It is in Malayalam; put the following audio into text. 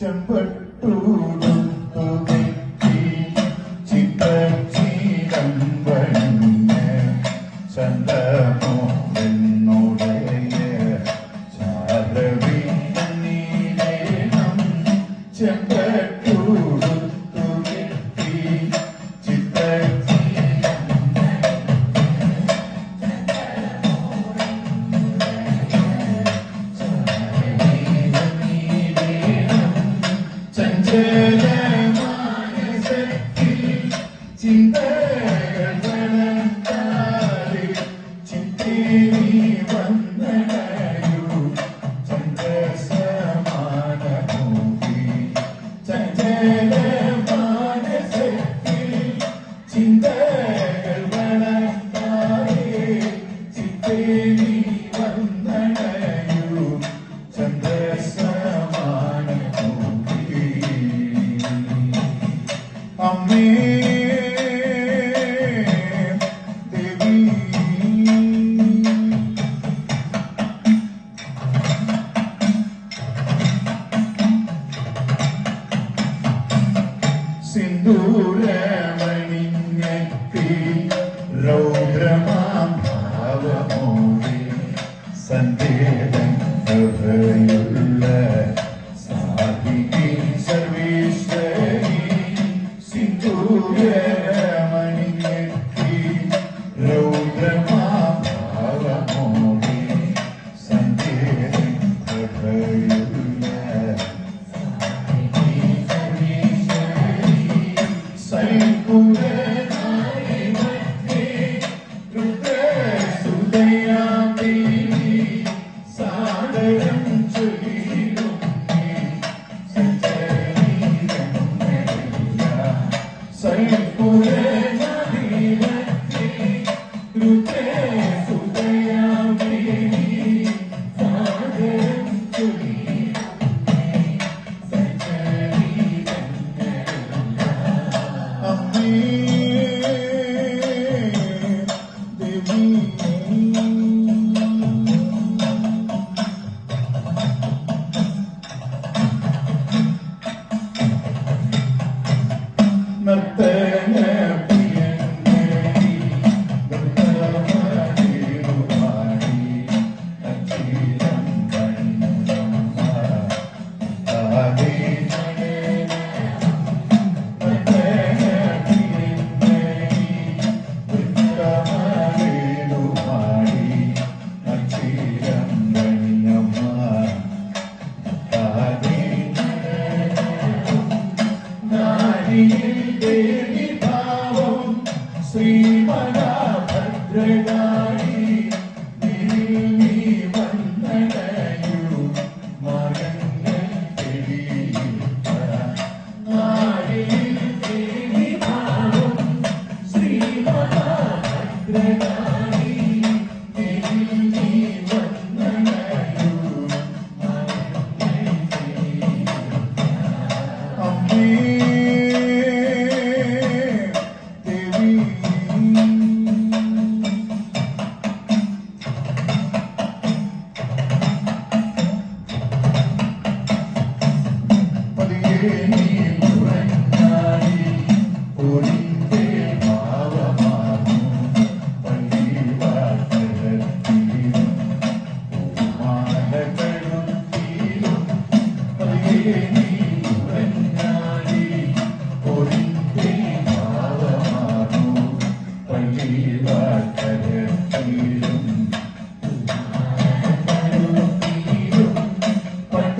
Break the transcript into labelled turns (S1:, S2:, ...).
S1: ചെമ്പട്ടൂടുത്തു سيدي والنبي സിന്ദൂരമണിഞ്ഞെത്തി രൗദ്രമാം ഭാവമോടി സന്ദേഹം Música Amen.